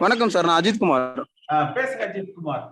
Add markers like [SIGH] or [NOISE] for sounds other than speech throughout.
வணக்கம் சார் நான் அஜித் குமார். ஆ, பேசுங்க அஜித் குமார்.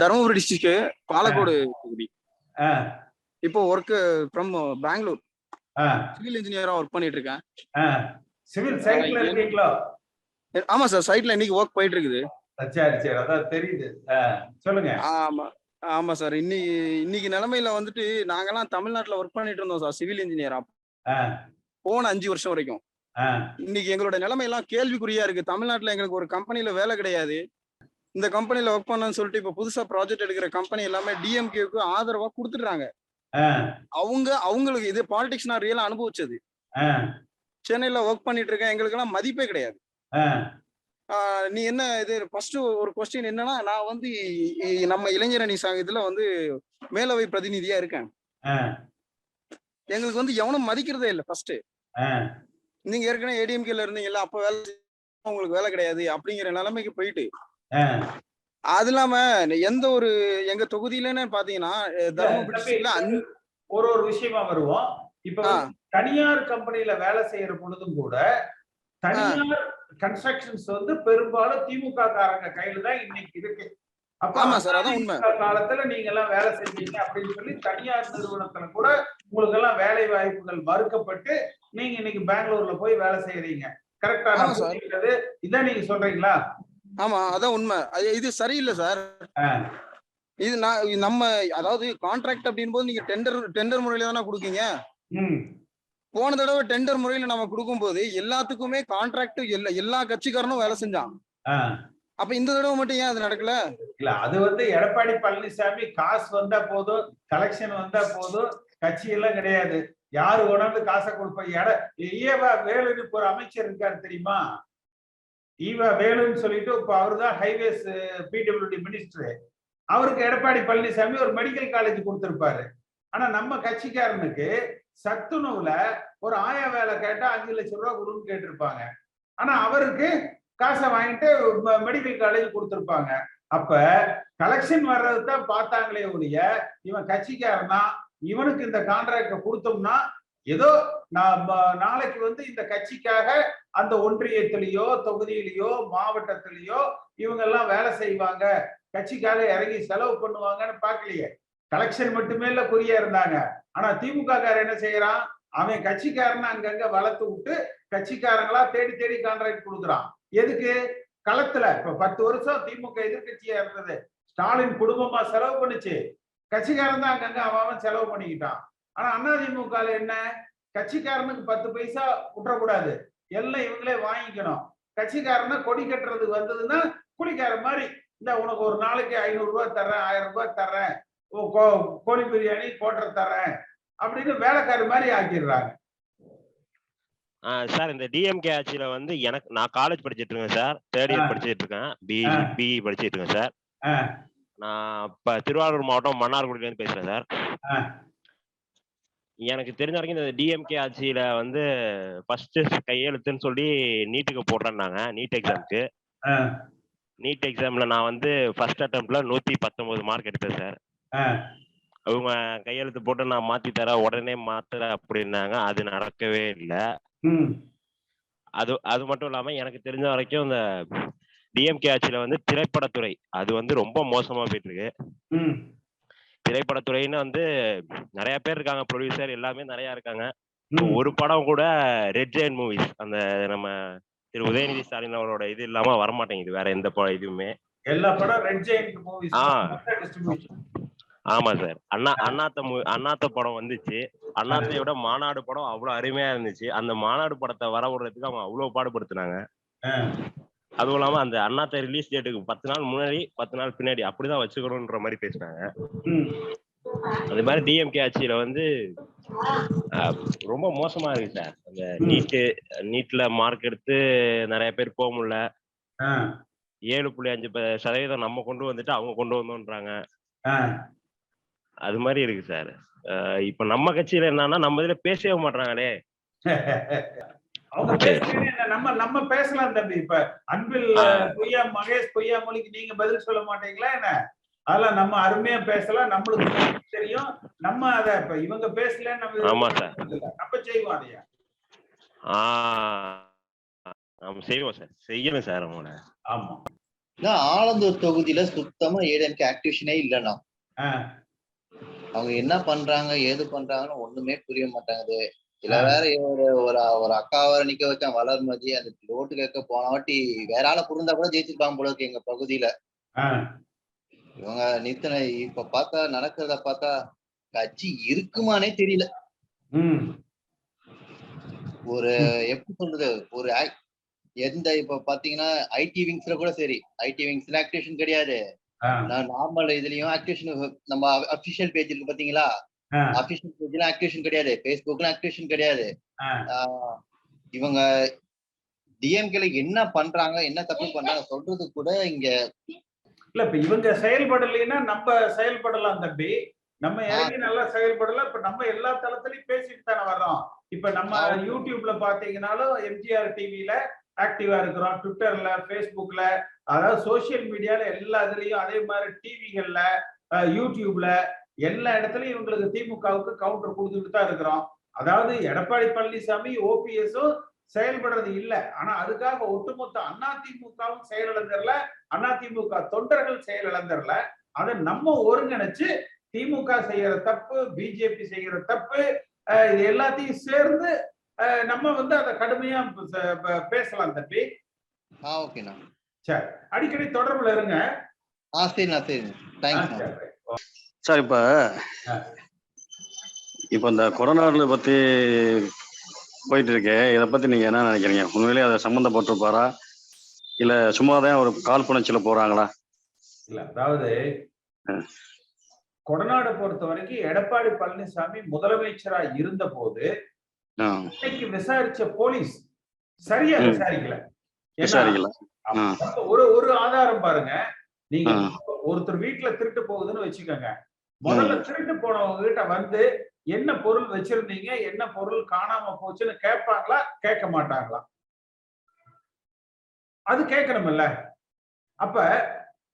தருமபுரி டிஸ்ட்ரிக்ட் பாலக்கோடு தொகுதி இப்போ ஒர்க் ஃப்ரம் பெங்களூர். சிவில் இன்ஜினியரா ஒர்க் பண்ணிட்டு இருக்கேன். சிவில் சைட்ல இருக்கீங்களோ? ஆமா சார் சைட்ல இன்னைக்கு ஒர்க் போயிட்டு இருக்குது. சரி சரி அதான் தெரியுது. சொல்லுங்க. ஆமா ஆமா சார் இன்னைக்கு இன்னைக்கு நிலைமையில வந்துட்டு நாங்கெல்லாம் தமிழ்நாட்டுல ஒர்க் பண்ணிட்டு இருந்தோம் சார் சிவில் இன்ஜினியரா போன அஞ்சு வருஷம் வரைக்கும். இன்னைக்கு எங்களோட நிலைமை எல்லாம் கேள்விக்குறியா இருக்கு. தமிழ்நாட்டுல எங்களுக்கு ஒரு கம்பெனில வேலை கிடையாது. இந்த கம்பெனில ஒர்க் பண்ணணும்னு சொல்லிட்டு இப்ப புதுசா ப்ராஜெக்ட் எடுக்கிற கம்பெனி எல்லாமே டிஎம்கேக்கு ஆதரவா கொடுத்துடுறாங்க. அவங்க அவங்களுக்கு இது பாலிடிக்ஸ் நான் ரியலா அனுபவிச்சது. சென்னையில ஒர்க் பண்ணிட்டு இருக்கேன். எங்களுக்கு எல்லாம் மதிப்பே கிடையாது. நீ என்ன இது ஃபர்ஸ்ட் ஒரு கொஸ்டின் என்னன்னா நான் வந்து நம்ம இளைஞரணி சங்கத்துல வந்து மேலவை பிரதிநிதியா இருக்கேன். எங்களுக்கு வந்து எவனும் மதிக்கிறதே இல்லை ஃபர்ஸ்ட் நீங்க ஏற்கனவே ஏடிஎம்கேல இருந்தீங்கல்ல அப்ப வேலை உங்களுக்கு வேலை கிடையாது அப்படிங்கிற நிலைமைக்கு போயிட்டு. அது இல்லாம எந்த ஒரு எங்க தொகுதியிலன்னு பாத்தீங்கன்னா தருமபுரி ஒரு ஒரு விஷயமா வருவோம் இப்ப தனியார் கம்பெனில வேலை செய்யற பொழுதும் கூட தனியார் கன்ஸ்ட்ரக்ஷன்ஸ் வந்து பெரும்பாலும் திமுக காரங்க கையில தான் இன்னைக்கு இருக்கு ஆமா சார், அதான் உண்மை. காலத்துல நீங்க எல்லாம் வேலை செஞ்சீங்க அப்படின்னு சொல்லி தனியார் நிறுவனத்துல கூட உங்களுக்கு எல்லாம் வேலை வாய்ப்புகள் மறுக்கப்பட்டு நீங்க இன்னைக்கு பெங்களூர்ல போய் வேலை செய்யறீங்க. கரெக்டா இதான் நீங்க சொல்றீங்களா? ஆமா அதான் உண்மை. இது சரியில்லை சார். இது நான் நம்ம அதாவது கான்ட்ராக்ட் அப்படின் போது நீங்க டெண்டர் டெண்டர் முறையில தானே கொடுக்கீங்க? போன தடவை டெண்டர் முறையில நம்ம கொடுக்கும்போது எல்லாத்துக்குமே கான்ட்ராக்ட் எல்லா எல்லா கட்சிக்காரனும் வேலை செஞ்சான். அப்ப இந்த தடவை மட்டும் ஏன் அது நடக்கல? இல்ல அது வந்து எடப்பாடி பழனிசாமி காசு வந்தா போதும் கலெக்ஷன் வந்தா போதும் கட்சி எல்லாம் கிடையாது. யாரு கொண்டாந்து காசை கொடுப்பா? எட ஈவா வேலுன்னு இப்போ ஒரு அமைச்சர் இருக்காரு தெரியுமா? ஈவா வேலுன்னு சொல்லிட்டு இப்ப அவர்தான் ஹைவேஸ் பிடபிள்யூடி மினிஸ்டர் அவருக்கு எடப்பாடி பழனிசாமி ஒரு மெடிக்கல் காலேஜ் கொடுத்துருப்பாரு. ஆனா நம்ம கட்சிக்காரனுக்கு சத்துணவுல ஒரு ஆயா வேலை கேட்டா அஞ்சு லட்சம் ரூபா கொடுன்னு கேட்டிருப்பாங்க. ஆனா அவருக்கு காசை வாங்கிட்டு மெடிக்கல் காலேஜ் கொடுத்துருப்பாங்க. அப்ப கலெக்ஷன் வர்றது தான் பார்த்தாங்களே ஒழிய இவன் கட்சிக்காரனா? இவனுக்கு இந்த கான்ட்ராக்ட கொடுத்தோம்னா ஏதோ நாளைக்கு வந்து இந்த கட்சிக்காக அந்த ஒன்றியத்திலேயோ தொகுதியிலேயோ மாவட்டத்திலேயோ இவங்க எல்லாம் வேலை செய்வாங்க. கட்சிக்காக இறங்கி செலவு பண்ணுவாங்கன்னு பார்க்கலையே. கலெக்ஷன் மட்டுமே இல்ல குறியா இருந்தாங்க. ஆனா திமுக காரன் என்ன செய்யறான்? அவன் கட்சிக்காரன் அங்கங்க வளர்த்து விட்டு கட்சிக்காரங்களா தேடி தேடி கான்ட்ராக்ட் கொடுக்குறான். எதுக்கு? களத்துல. இப்ப பத்து வருஷம் திமுக எதிர்கட்சியா இருந்தது. ஸ்டாலின் குடும்பமா செலவு பண்ணுச்சு. கட்சிக்காரன் தான் அங்கங்க அவன் செலவு பண்ணிக்கிட்டான். ஆனா அதிமுக என்ன? கட்சிக்காரனுக்கு பத்து பைசா விட்டுறக்கூடாது எல்லாம் இவங்களே வாங்கிக்கணும். கட்சிக்காரனை கொடி கட்டுறதுக்கு வந்ததுன்னா குடிக்கார மாதிரி இந்த உனக்கு ஒரு நாளைக்கு ஐநூறு ரூபாய் தர்றேன் ஆயிரம் ரூபாய் தர்றேன் கோழி பிரியாணி கோட்டர் தர்றேன் அப்படின்னு வேலைக்கார மாதிரி ஆக்கிடுறாங்க. சார் இந்த டிஎம்கே ஆட்சியில வந்து எனக்கு நான் காலேஜ் படிச்சிட்டு இருக்கேன் சார். தேர்ட். இயர் படிச்சிட்டு இருக்கேன். பிஇ. பிஇ படிச்சிட்டு இருக்கேன் சார். நான் இப்ப திருவாரூர் மாவட்டம் மன்னார்குடியில இருந்து பேசுறேன் சார். எனக்கு தெரிஞ்ச வரைக்கும் இந்த டிஎம்கே ஆட்சியில வந்து ஃபர்ஸ்ட் கையெழுத்துன்னு சொல்லி நீட்டுக்கு போடுறேன்னாங்க நீட் எக்ஸாமுக்கு. நீட் எக்ஸாம்ல நான் வந்து ஃபர்ஸ்ட் அட்டம்ப்ட்ல நூத்தி பத்தொன்பது மார்க் எடுத்தேன் சார். அவங்க கையெழுத்து போட்டு நான் மாத்தி தரேன் உடனே மாத்துற அப்படின்னாங்க அது நடக்கவே இல்லை. அது அது மட்டும் இல்லாம எனக்கு தெரிஞ்ச வரைக்கும் இந்த டிஎம்கே ஆட்சியில வந்து திரைப்படத்துறை. அது வந்து ரொம்ப மோசமா போயிட்டு இருக்கு. திரைப்படத்துறைன்னு வந்து நிறைய பேர் இருக்காங்க ப்ரொடியூசர் எல்லாமே நிறைய இருக்காங்க. ஒரு படம் கூட ரெட் ஜெயின் மூவிஸ் அந்த நம்ம திரு உதயநிதி ஸ்டாலின் அவரோட இது இல்லாம வரமாட்டேங்குது வேற எந்த படம் இதுவுமே. எல்லா படம் ரெட் மூவிஸ் ஆமா சார். அண்ணா அண்ணாத்த அண்ணாத்த படம் வந்துச்சு. அண்ணாத்தைய விட மாநாடு படம் அவ்வளவு அருமையா இருந்துச்சு. அந்த மாநாடு படத்தை வர விடுறதுக்கு அவங்க அவ்வளவு பாடுபடுத்துனாங்க. அதுவும் இல்லாம அந்த அண்ணாத்த ரிலீஸ் டேட்டுக்கு பத்து நாள் முன்னாடி பத்து நாள் பின்னாடி அப்படிதான் வச்சுக்கணும்ன்ற மாதிரி பேசுனாங்க. அது மாதிரி டிஎம்கே ஆட்சியில வந்து ரொம்ப மோசமா இருக்கு சார். அந்த. நீட்டு நீட்ல மார்க் எடுத்து நிறைய பேர் போக முடியல. ஏழு புள்ளி அஞ்சு சதவீதம் நம்ம கொண்டு வந்துட்டு அவங்க கொண்டு வந்தோன்றாங்க. அது மாதிரி இருக்கு சார். இப்ப நம்ம கட்சியில என்னன்னா நம்ம இதுல பேசவே மாட்றாங்களே. [LAUGHS] அவங்க பேசுறது என்ன நம்ம நம்ம பேசலாம் தம்பி. இப்ப அன்பில். பொய்யா மகேஷ் பொய்யா மொழிக்கு நீங்க பதில் சொல்ல மாட்டீங்களா என்ன? அதெல்லாம் நம்ம அருமையா பேசலாம் நம்மளுக்கு தெரியும். நம்ம அத இப்ப இவங்க பேசல நம்ம ஆமா சார். நம்ம செய்வோம் அதையா? நம்ம செய்வோம் சார். செய்யணும் சார் அவங்கள. ஆமா. ஆலந்தூர் தொகுதியில சுத்தமா ஏடிஎம்கே ஆக்டிவேஷனே இல்லைண்ணா ஆ, அவங்க என்ன பண்றாங்க ஏது பண்றாங்கன்னு ஒண்ணுமே புரிய மாட்டாங்குது. இதுல. வேற ஒரு ஒரு ஒரு அக்கா வேற நிக்க வச்சான் வளர்மதி அந்த ஓட்டு கேட்க போன வாட்டி வேற ஆளை புரிந்தா கூட ஜெயிச்சிருப்பாங்க போல இருக்கு எங்க பகுதியில. இவங்க நித்தனை இப்ப பார்த்தா நடக்கிறத பார்த்தா கட்சி இருக்குமானே தெரியல. ஒரு எப்படி சொல்றது ஒரு எந்த இப்ப பாத்தீங்கன்னா ஐடி விங்ஸ்ல கூட சரி. ஐடி விங்ஸ்ல ஆக்டிவேஷன் கிடையாது. நார்மல் இதுலயும் ஆக்டிவேஷன் நம்ம அபிஷியல் பேஜ் இருக்கு பாத்தீங்களா? ஆ, அபிஷியல் பேஜ்ல ஆக்டிவேஷன் கிடையாது. ஃபேஸ்புக்ல ஆக்டிவேஷன் கிடையாது. இவங்க டிஎம்கேல என்ன பண்றாங்க என்ன தப்பு பண்றாங்க சொல்றது கூட இங்க இல்ல இப்ப இவங்க செயல்படலைன்னா நம்ம செயல்படலாம் தம்பி. நம்ம இறங்கி நல்லா செயல்படலாம் இப்ப நம்ம எல்லா தளத்திலயும் பேசிட்டு தானே வர்றோம். இப்ப நம்ம. யூடியூப்ல பாத்தீங்கன்னாலும் எம்ஜிஆர் டிவில ஆக்டிவா இருக்கிறோம். ட்விட்டர்ல ஃபேஸ்புக்ல அதாவது சோசியல் மீடியால எல்லா இதுலயும் அதே மாதிரி டிவிகள்ல யூடியூப்ல எல்லா இடத்துலயும் இவங்களுக்கு திமுகவுக்கு கவுண்டர் கொடுத்துட்டு தான் இருக்கிறோம். அதாவது எடப்பாடி பழனிசாமி ஓபிஎஸும் செயல்படுறது இல்ல. ஆனா அதுக்காக ஒட்டுமொத்த அதிமுகவும் செயலிழந்தர்ல அதிமுக தொண்டர்கள் செயலிழந்தர்ல அதை நம்ம ஒருங்கிணைச்சு திமுக செய்யற தப்பு பிஜேபி செய்யற தப்பு இது எல்லாத்தையும் சேர்ந்து நம்ம வந்து அதை கடுமையா பேசலாம் தம்பி. ஓகேண்ணா சரி. அடிக்கடி தொடர்புல இருங்க. ஆ சரிண்ணா ஆ, தேங்க்ஸ்ண்ணா சரி. இப்ப. இப்ப இந்த கொரோனாவில் பத்தி போயிட்டு இருக்கே இதை பத்தி நீங்க என்ன நினைக்கிறீங்க? உண்மையிலேயே அதை சம்மந்தப்பட்டிருப்பாரா? இல்ல சும்மா தான் ஒரு கால் புணர்ச்சியில போறாங்களா? இல்ல அதாவது கொடநாடு பொறுத்த வரைக்கும் எடப்பாடி பழனிசாமி முதலமைச்சரா இருந்த போது இன்னைக்கு விசாரிச்ச போலீஸ் சரியா. விசாரிக்கல. விசாரிக்கல. ஒரு ஒரு ஆதாரம் பாருங்க. நீங்க. ஒருத்தர் வீட்டுல திருட்டு போகுதுன்னு வச்சுக்கோங்க. முதல்ல திருட்டு போனவங்க கிட்ட வந்து என்ன பொருள் வச்சிருந்தீங்க? என்ன பொருள் காணாம போச்சுன்னு கேட்பாங்களா? கேட்க மாட்டாங்களா? அது கேட்கணும்ல அப்ப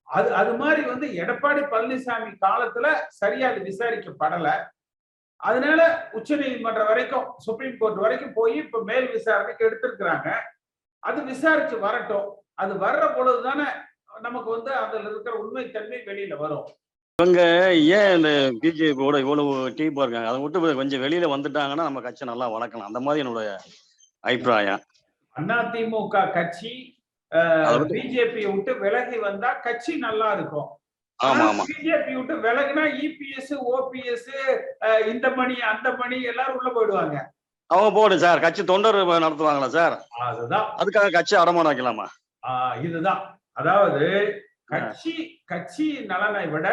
அது அது மாதிரி வந்து எடப்பாடி பழனிசாமி காலத்துல சரியா அது விசாரிக்கப்படல. அதனால உச்ச நீதிமன்றம் வரைக்கும் சுப்ரீம் கோர்ட் வரைக்கும் போய் இப்ப மேல் விசாரணைக்கு எடுத்திருக்கிறாங்க. அது விசாரிச்சு வரட்டும். அது வர்ற பொழுதுதானே நமக்கு வந்து அதுல இருக்கிற உண்மைத்தன்மை வெளியில வரும். இவங்க ஏன் இந்த பிஜேபியோட இவ்வளவு டீப்பா இருக்காங்க அதை விட்டு கொஞ்சம் வெளியில வந்துட்டாங்கன்னா நம்ம கட்சி நல்லா வளர்க்கலாம். அந்த மாதிரி என்னுடைய அபிப்பிராயம். அதிமுக கட்சி பிஜேபி விட்டு விலகி வந்தா கட்சி நல்லா இருக்கும். பிஜேபி விட்டு விலகினா இபிஎஸ் ஓபிஎஸ் இந்த மணி அந்த மணி எல்லாரும் உள்ள போயிடுவாங்க. அவங்க போடு சார். கட்சி தொண்டர் நடத்துவாங்களா சார்? அதுதான். அதுக்காக கட்சி அடமானம் வைக்கலாமா? இதுதான். அதாவது கட்சி கட்சி நலனை விட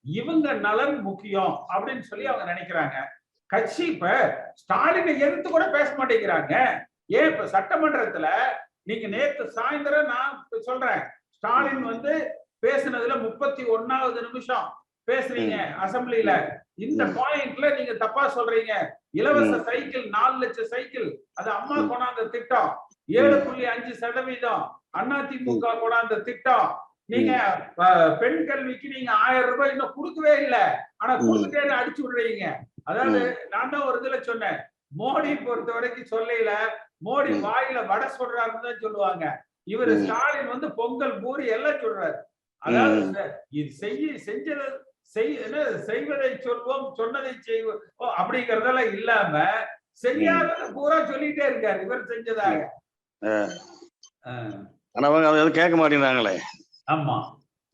இவங்க நலன் முக்கியம் அப்படின்னு சொல்லி அவங்க நினைக்கிறாங்க. கட்சி இப்ப ஸ்டாலினை எதிர்த்து கூட பேச மாட்டேங்கிறாங்க. ஏன் இப்ப சட்டமன்றத்துல நீங்க நேத்து சாயந்தரம் நான் சொல்றேன். ஸ்டாலின் வந்து பேசுனதுல முப்பத்தி ஒன்னாவது நிமிஷம் பேசுறீங்க அசெம்பிளில இந்த பாயிண்ட்ல நீங்க தப்பா சொல்றீங்க. இலவச சைக்கிள் நாலு லட்சம் சைக்கிள் அது அம்மா. கொண்டாந்த திட்டம். ஏழு புள்ளி அஞ்சு சதவீதம். அதிமுக கொண்டாந்த திட்டம். நீங்க பெண் கல்விக்கு நீங்க ஆயிரம் ரூபாய் இன்னும் கொடுக்கவே இல்ல. ஆனா. கொடுத்துட்டே அடிச்சு விடுறீங்க. அதாவது நான் தான் ஒரு இதுல சொன்னேன். மோடி பொறுத்த வரைக்கும் சொல்லல மோடி. வாயில வடை சொல்றாருன்னு தான் சொல்லுவாங்க. இவரு. ஸ்டாலின் வந்து பொங்கல் பூரி எல்லாம் சொல்றாரு. அதாவது இது செய்ய செஞ்சது செய் என்ன செய்வதை சொல்வோம் சொன்னதை செய்வோம் அப்படிங்கறதெல்லாம் இல்லாம செய்யாதது பூரா சொல்லிட்டே இருக்காரு. இவர் செஞ்சதாக. ஆனா அவங்க அதை கேட்க மாட்டேங்கிறாங்களே. ஆமா.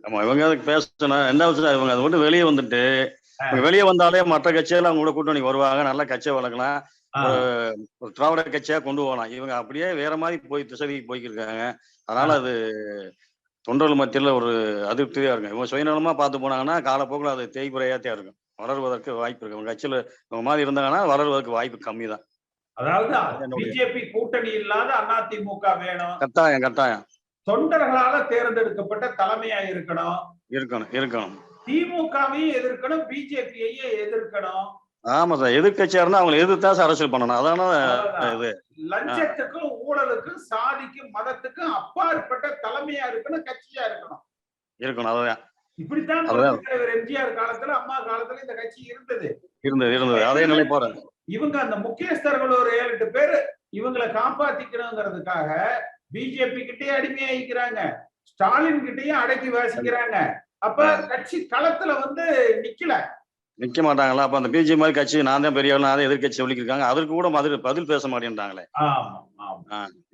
ஆமா இவங்க அதுக்கு பேசணும். ரெண்டாவது இவங்க அதை விட்டு வெளியே வந்துட்டு வெளியே வந்தாலே மற்ற கட்சியெல்லாம் அவங்க கூட கூட்டணி வருவாங்க நல்ல கட்சியை வளர்க்கலாம். ஒரு திராவிட கட்சியா கொண்டு போகலாம். இவங்க அப்படியே வேற மாதிரி போய் திசைக்கு போய்க்கிருக்காங்க. அதனால அது தொண்டர்கள் மத்தியில ஒரு அதிருப்தியா இருக்கும். இவங்க சுயநலமா பார்த்து போனாங்கன்னா காலப்போக்கில் அது தேய்புறையாத்தே இருக்கும். வளர்வதற்கு வாய்ப்பு இருக்கு இவங்க கட்சியில இவங்க மாதிரி இருந்தாங்கன்னா வளர்வதற்கு வாய்ப்பு கம்மி தான் அதாவது பிஜேபி கூட்டணி இல்லாத அதிமுக வேணும். கட்டாயம் கட்டாயம். தொண்டர்களால தேர்ந்தெடுக்கப்பட்ட தலைமையா இருக்கணும். இருக்கணும் இருக்கணும். திமுகவையும் எதிர்க்கணும் பிஜேபியையும் எதிர்க்கணும். ஆமா சார் எதிர்கட்சியா இருந்தா அவங்களை எதிர்த்தா சார் அரசியல் பண்ணணும். அதான. இது. லஞ்சத்துக்கும் ஊழலுக்கும் சாதிக்கும் மதத்துக்கும் அப்பாற்பட்ட தலைமையா இருக்கணும் கட்சியா இருக்கணும். இருக்கணும் அதுதான் இப்படித்தான் தலைவர் எம்ஜிஆர் காலத்துல அம்மா காலத்துல இந்த கட்சி இருந்தது. இருந்தது இருந்தது. அதே நிலைப்பாடு இவங்க அந்த முக்கியஸ்தர்கள் ஒரு ஏழு எட்டு பேர் இவங்களை காப்பாத்திக்கணுங்கிறதுக்காக பிஜேபி கிட்டே அடிமையாயிக்கிறாங்க. ஸ்டாலின் கிட்டயும் அடக்கி வாசிக்கிறாங்க. அப்ப கட்சி களத்துல வந்து நிக்கல. நிக்க மாட்டாங்களா? அப்ப அந்த பிஜே மாதிரி கட்சி நான் தான் பெரிய நான் தான் எதிர்கட்சி சொல்லியிருக்காங்க அதற்கு கூட பதில் பதில் பேச மாட்டேன்றாங்களே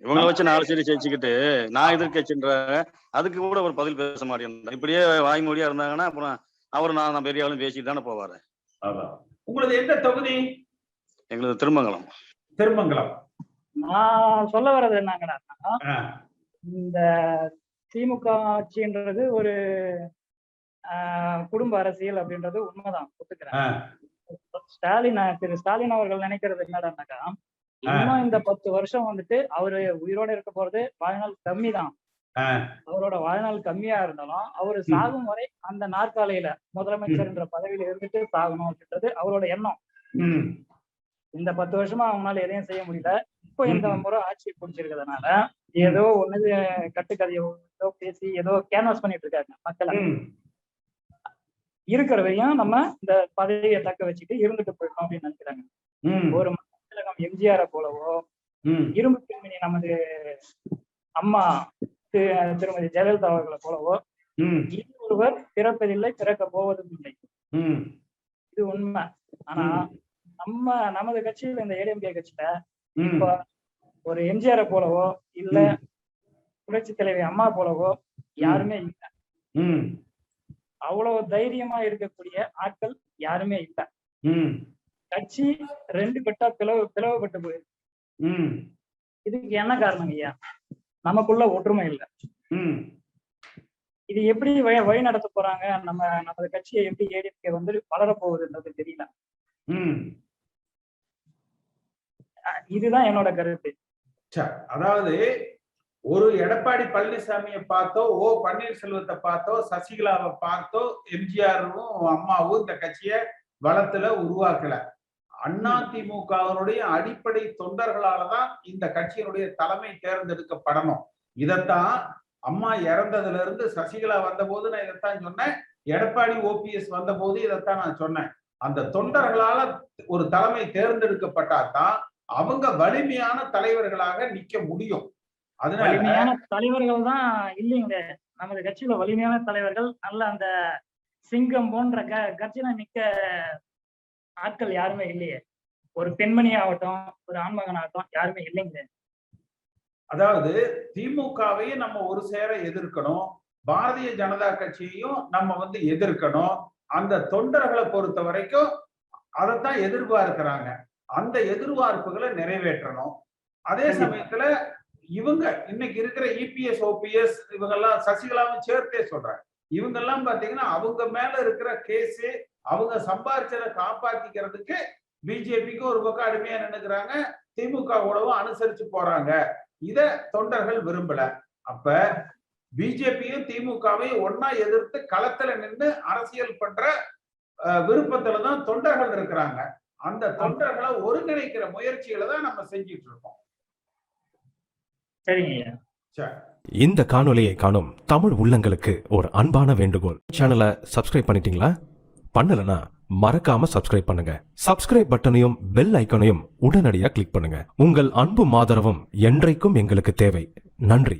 இவங்களை வச்சு நாலு சரி ஜெயிச்சுக்கிட்டு நான் எதிர்கட்சின்றாங்க அதுக்கு கூட ஒரு பதில் பேச மாட்டேன் இப்படியே வாய்மொழியா இருந்தாங்கன்னா அப்புறம் அவர் நான் நான் பெரிய ஆளும் பேசிட்டு தானே போவாரு. உங்களது எந்த தொகுதி? எங்களுக்கு திருமங்கலம். திருமங்கலம். நான் சொல்ல வர்றது என்னங்கன்னா இந்த திமுக ஆட்சின்றது ஒரு குடும்ப அரசியல் அப்படின்றது உண்மைதான் ஒத்துக்கிறேன். ஸ்டாலின் திரு ஸ்டாலின் அவர்கள் நினைக்கிறது என்னடான்னாக்கா இன்னும் இந்த பத்து வருஷம் வந்துட்டு அவரு உயிரோட இருக்க போறது வாழ்நாள் கம்மி தான். அவரோட வாழ்நாள் கம்மியா இருந்தாலும் அவரு சாகும் வரை அந்த நாற்காலியில முதலமைச்சர் என்ற பதவியில இருந்துட்டு சாகணும் அப்படின்றது அவரோட எண்ணம். இந்த பத்து வருஷமா அவங்களால எதையும் செய்ய முடியல. இப்போ இந்த. முறை ஆட்சி பிடிச்சிருக்கிறதுனால ஏதோ ஒண்ணு கட்டுக்கதையோ ஏதோ பேசி ஏதோ கேன்வாஸ் பண்ணிட்டு இருக்காங்க மக்களை. ம், இருக்கிற வரையும் நம்ம இந்த பதவியை தக்க வச்சுட்டு இருந்துட்டு போயிடணும் அப்படின்னு நினைக்கிறாங்க. ஒரு திலகம் எம்ஜிஆரை போலவோ இரும்பு பெண்மணி நமது அம்மா திரு- திருமதி ஜெயலலிதா அவர்களை போலவோ இது ஒருவர் பிறப்பதில்லை பிறக்க போவதும் இல்லை இது உண்மை. ஆனா. நம்ம நமது கட்சியில இந்த ஏடிஎம்கே கட்சியில இப்ப ஒரு எம்ஜிஆரை போலவோ இல்ல. புரட்சி தலைவி அம்மா போலவோ யாருமே இல்ல. அவ்வளவு தைரியமா இருக்கக்கூடிய ஆட்கள் யாருமே இல்ல. கட்சி ரெண்டு கட்டா பிளவு பிளவுபட்டு போயிருக்கு. இதுக்கு என்ன காரணம் ஐயா? நமக்குள்ள ஒற்றுமை இல்ல. இது எப்படி வழி வழி நடத்த போறாங்க? நம்ம நமது கட்சியை எப்படி ஏடிஎம்கே வந்து வளரப் போகுதுன்றது தெரியல. இதுதான் என்னோட கருத்து. அதாவது ஒரு எடப்பாடி பழனிசாமியை பார்த்தோ ஓ பன்னீர்செல்வத்தை பார்த்தோ சசிகலாவை பார்த்தோ எம்ஜிஆரும் அம்மாவும் இந்த கட்சியை வளத்துல உருவாக்கல. அண்ணா திமுகவினுடைய அடிப்படை தொண்டர்களால தான் இந்த கட்சியினுடைய தலைமை தேர்ந்தெடுக்கப்படணும். இதைத்தான் அம்மா இறந்ததுல இருந்து சசிகலா வந்தபோது நான் இதைத்தான் சொன்னேன். எடப்பாடி ஓபிஎஸ் வந்தபோது இதைத்தான் நான் சொன்னேன். அந்த தொண்டர்களால ஒரு தலைமை தேர்ந்தெடுக்கப்பட்டாதான் அவங்க வலிமையான தலைவர்களாக நிக்க முடியும். அதனால வலிமையான தலைவர்கள் தான் இல்லைங்களே. நமது கட்சியில வலிமையான தலைவர்கள் நல்ல அந்த சிங்கம் போன்ற க கட்சியில நிக்க ஆட்கள் யாருமே இல்லையே. ஒரு பெண்மணி ஆகட்டும் ஒரு ஆண்மகன் ஆகட்டும் யாருமே இல்லைங்களே. அதாவது திமுகவையும் நம்ம ஒரு சேர எதிர்க்கணும். பாரதிய ஜனதா கட்சியையும் நம்ம வந்து எதிர்க்கணும். அந்த தொண்டர்களை பொறுத்த வரைக்கும் அதைத்தான் எதிர்பார்க்கிறாங்க. அந்த எதிர்பார்ப்புகளை நிறைவேற்றணும். அதே சமயத்துல இவங்க இன்னைக்கு இருக்கிற E இபிஎஸ் ஓபிஎஸ் இவங்கெல்லாம் சசிகலாவும் சேர்த்தே சொல்றாங்க இவங்கெல்லாம் பாத்தீங்கன்னா அவங்க மேல இருக்கிற கேஸ் அவங்க சம்பாரிச்சதை காப்பாத்திக்கிறதுக்கு பிஜேபிக்கு ஒரு பக்கம் அடிமையா நின்னுக்கிறாங்க. திமுக கூடவும் அனுசரிச்சு போறாங்க. இத தொண்டர்கள் விரும்பல. அப்ப பிஜேபியும் திமுகவையும் ஒன்னா எதிர்த்து களத்துல நின்று அரசியல் பண்ற அஹ், விருப்பத்துல தான் தொண்டர்கள் இருக்கிறாங்க. அந்த தொண்டர்களை ஒருங்கிணைக்கிற முயற்சிகளை தான் நம்ம செஞ்சிட்டு இருக்கோம். சரிங்க ஐயா. சரி. இந்த காணொளியை காணும் தமிழ் உள்ளங்களுக்கு ஒரு அன்பான வேண்டுகோள். சேனலை சப்ஸ்கிரைப் பண்ணிட்டீங்களா? பண்ணலனா மறக்காம சப்ஸ்கிரைப் பண்ணுங்க. சப்ஸ்கிரைப் பட்டனையும் பெல் ஐக்கனையும் உடனடியாக கிளிக் பண்ணுங்க. உங்கள் அன்பும் ஆதரவும் என்றைக்கும் எங்களுக்கு தேவை. நன்றி.